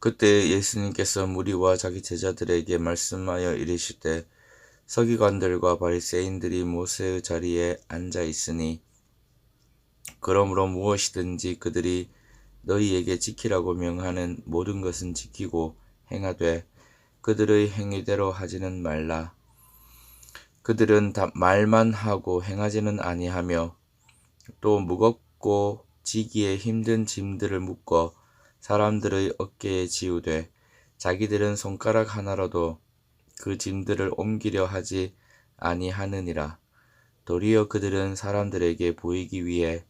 그때 예수님께서 무리와 자기 제자들에게 말씀하여 이르시되 서기관들과 바리새인들이 모세의 자리에 앉아 있으니 그러므로 무엇이든지 그들이 너희에게 지키라고 명하는 모든 것은 지키고 행하되 그들의 행위대로 하지는 말라. 그들은 다 말만 하고 행하지는 아니하며 또 무겁고 지기에 힘든 짐들을 묶어 사람들의 어깨에 지우되 자기들은 손가락 하나로도 그 짐들을 옮기려 하지 아니하느니라. 도리어 그들은 사람들에게 보이기 위해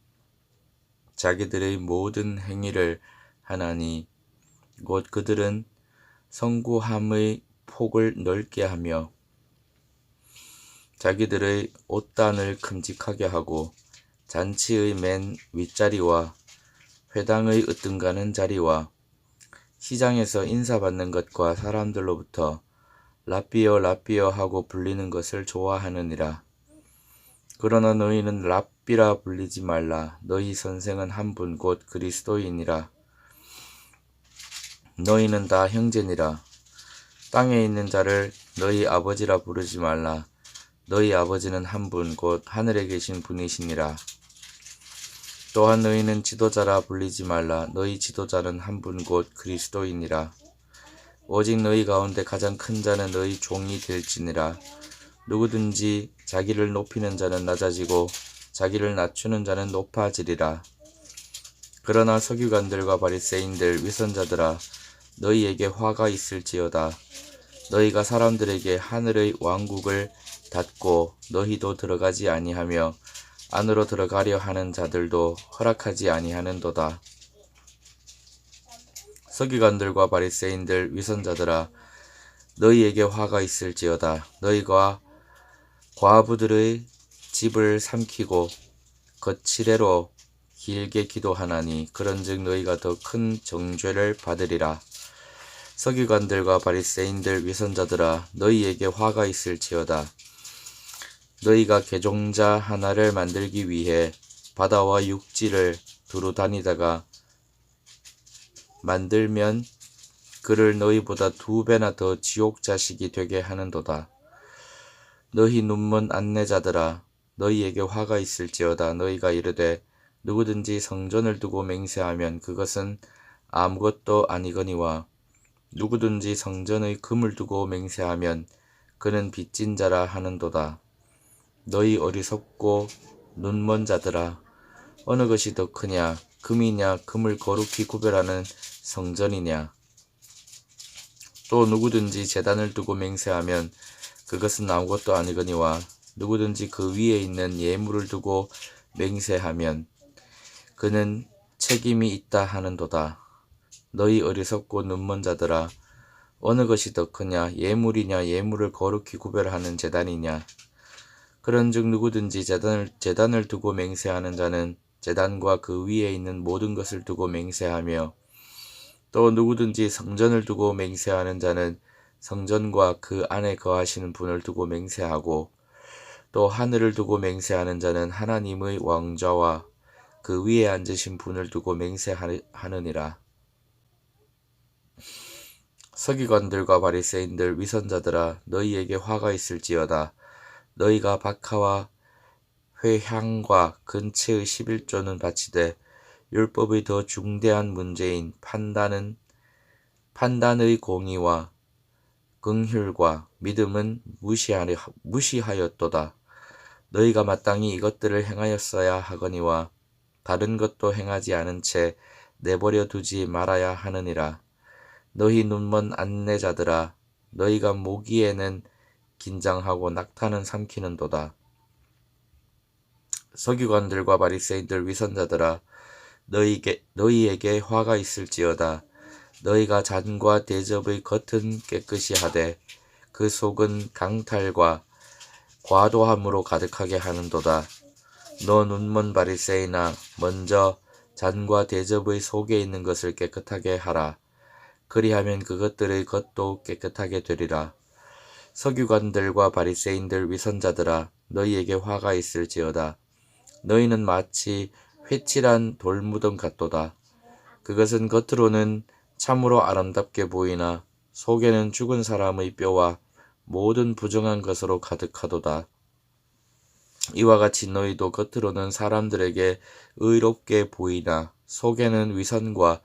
자기들의 모든 행위를 하나니 곧 그들은 성구함의 폭을 넓게 하며 자기들의 옷단을 큼직하게 하고 잔치의 맨 윗자리와 회당의 으뜸가는 자리와 시장에서 인사받는 것과 사람들로부터 라비어 라비어 하고 불리는 것을 좋아하느니라. 그러나 너희는 랍비라 불리지 말라. 너희 선생은 한 분 곧 그리스도이니라. 너희는 다 형제니라. 땅에 있는 자를 너희 아버지라 부르지 말라. 너희 아버지는 한 분 곧 하늘에 계신 분이시니라. 또한 너희는 지도자라 불리지 말라. 너희 지도자는 한 분 곧 그리스도이니라. 오직 너희 가운데 가장 큰 자는 너희 종이 될지니라. 누구든지 자기를 높이는 자는 낮아지고 자기를 낮추는 자는 높아지리라. 그러나 서기관들과 바리새인들 위선자들아 너희에게 화가 있을지어다. 너희가 사람들에게 하늘의 왕국을 닫고 너희도 들어가지 아니하며 안으로 들어가려 하는 자들도 허락하지 아니하는도다. 서기관들과 바리새인들 위선자들아 너희에게 화가 있을지어다. 너희가 과부들의 집을 삼키고 거칠애로 길게 기도하나니 그런즉 너희가 더 큰 정죄를 받으리라. 서기관들과 바리새인들 위선자들아 너희에게 화가 있을지어다. 너희가 개종자 하나를 만들기 위해 바다와 육지를 두루 다니다가 만들면 그를 너희보다 두 배나 더 지옥 자식이 되게 하는도다. 너희 눈먼 안내자들아 너희에게 화가 있을지어다 너희가 이르되 누구든지 성전을 두고 맹세하면 그것은 아무것도 아니거니와 누구든지 성전의 금을 두고 맹세하면 그는 빚진 자라 하는도다. 너희 어리석고 눈먼 자들아 어느 것이 더 크냐? 금이냐? 금을 거룩히 구별하는 성전이냐? 또 누구든지 재단을 두고 맹세하면 그것은 아무것도 아니거니와 누구든지 그 위에 있는 예물을 두고 맹세하면 그는 책임이 있다 하는도다. 너희 어리석고 눈먼 자들아 어느 것이 더 크냐? 예물이냐? 예물을 거룩히 구별하는 재단이냐 그런즉 누구든지 재단을 재단을 두고 맹세하는 자는 재단과 그 위에 있는 모든 것을 두고 맹세하며 또 누구든지 성전을 두고 맹세하는 자는 성전과 그 안에 거하시는 분을 두고 맹세하고 또 하늘을 두고 맹세하는 자는 하나님의 왕좌와 그 위에 앉으신 분을 두고 맹세하느니라. 서기관들과 바리새인들 위선자들아 너희에게 화가 있을지어다. 너희가 박하와 회향과 근체의 11조는 바치되 율법의 더 중대한 문제인 판단은 판단의 공의와 긍휼과 믿음은 무시하려, 무시하였도다. 너희가 마땅히 이것들을 행하였어야 하거니와 다른 것도 행하지 않은 채 내버려 두지 말아야 하느니라. 너희 눈먼 안내자들아 너희가 모기에는 긴장하고 낙타는 삼키는도다. 서기관들과 바리새인들 위선자들아 너희에게, 너희에게 화가 있을지어다. 너희가 잔과 대접의 겉은 깨끗이 하되 그 속은 강탈과 과도함으로 가득하게 하는도다. 너 눈먼 바리새인아 먼저 잔과 대접의 속에 있는 것을 깨끗하게 하라. 그리하면 그것들의 겉도 깨끗하게 되리라. 서기관들과 바리새인들 위선자들아 너희에게 화가 있을지어다. 너희는 마치 회칠한 돌무덤 같도다. 그것은 겉으로는 참으로 아름답게 보이나 속에는 죽은 사람의 뼈와 모든 부정한 것으로 가득하도다. 이와 같이 너희도 겉으로는 사람들에게 의롭게 보이나 속에는 위선과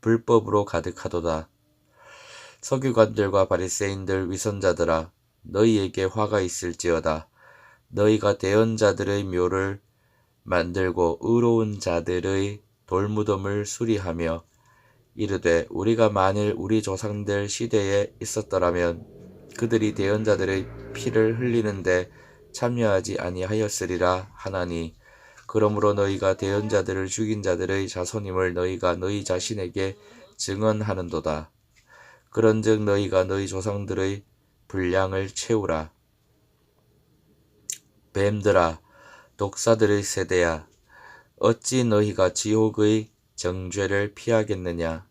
불법으로 가득하도다. 서기관들과 바리새인들 위선자들아 너희에게 화가 있을지어다. 너희가 대언자들의 묘를 만들고 의로운 자들의 돌무덤을 수리하며 이르되 우리가 만일 우리 조상들 시대에 있었더라면 그들이 대언자들의 피를 흘리는데 참여하지 아니하였으리라 하나니 그러므로 너희가 대언자들을 죽인 자들의 자손임을 너희가 너희 자신에게 증언하는도다. 그런즉 너희가 너희 조상들의 분량을 채우라. 뱀들아, 독사들의 세대야, 어찌 너희가 지옥의 정죄를 피하겠느냐?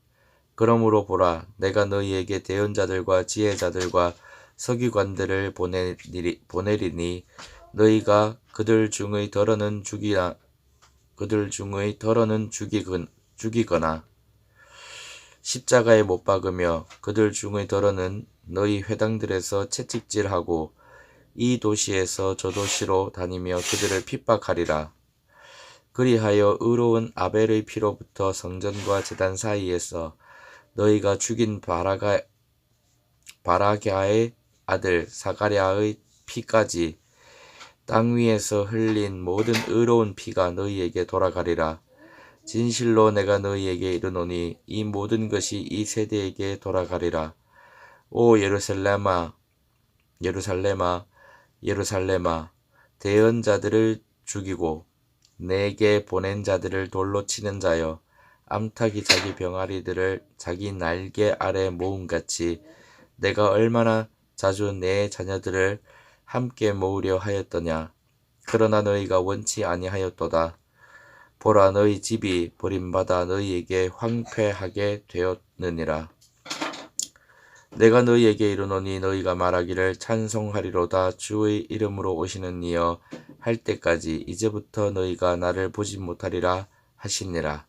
그러므로 보라, 내가 너희에게 대언자들과 지혜자들과 서기관들을 보내리니, 보내리니 너희가 그들 중의 덜어는 죽이나 그들 중의 덜어는 죽이건, 죽이거나 십자가에 못 박으며 그들 중의 덜어는 너희 회당들에서 채찍질하고 이 도시에서 저 도시로 다니며 그들을 핍박하리라. 그리하여 의로운 아벨의 피로부터 성전과 제단 사이에서 너희가 죽인 바라가 바라갸의 아들 사가랴의 피까지 땅 위에서 흘린 모든 의로운 피가 너희에게 돌아가리라. 진실로 내가 너희에게 이르노니 이 모든 것이 이 세대에게 돌아가리라. 오 예루살렘아, 예루살렘아, 예루살렘아, 대언자들을 죽이고 내게 보낸 자들을 돌로 치는 자여, 암탉이 자기 병아리들을 자기 날개 아래 모음같이 내가 얼마나 자주 내 자녀들을 함께 모으려 하였더냐. 그러나 너희가 원치 아니하였도다. 보라 너희 집이 버림받아 너희에게 황폐하게 되었느니라. 내가 너희에게 이르노니 너희가 말하기를 찬송하리로다 주의 이름으로 오시는 이여 할 때까지 이제부터 너희가 나를 보지 못하리라 하시니라.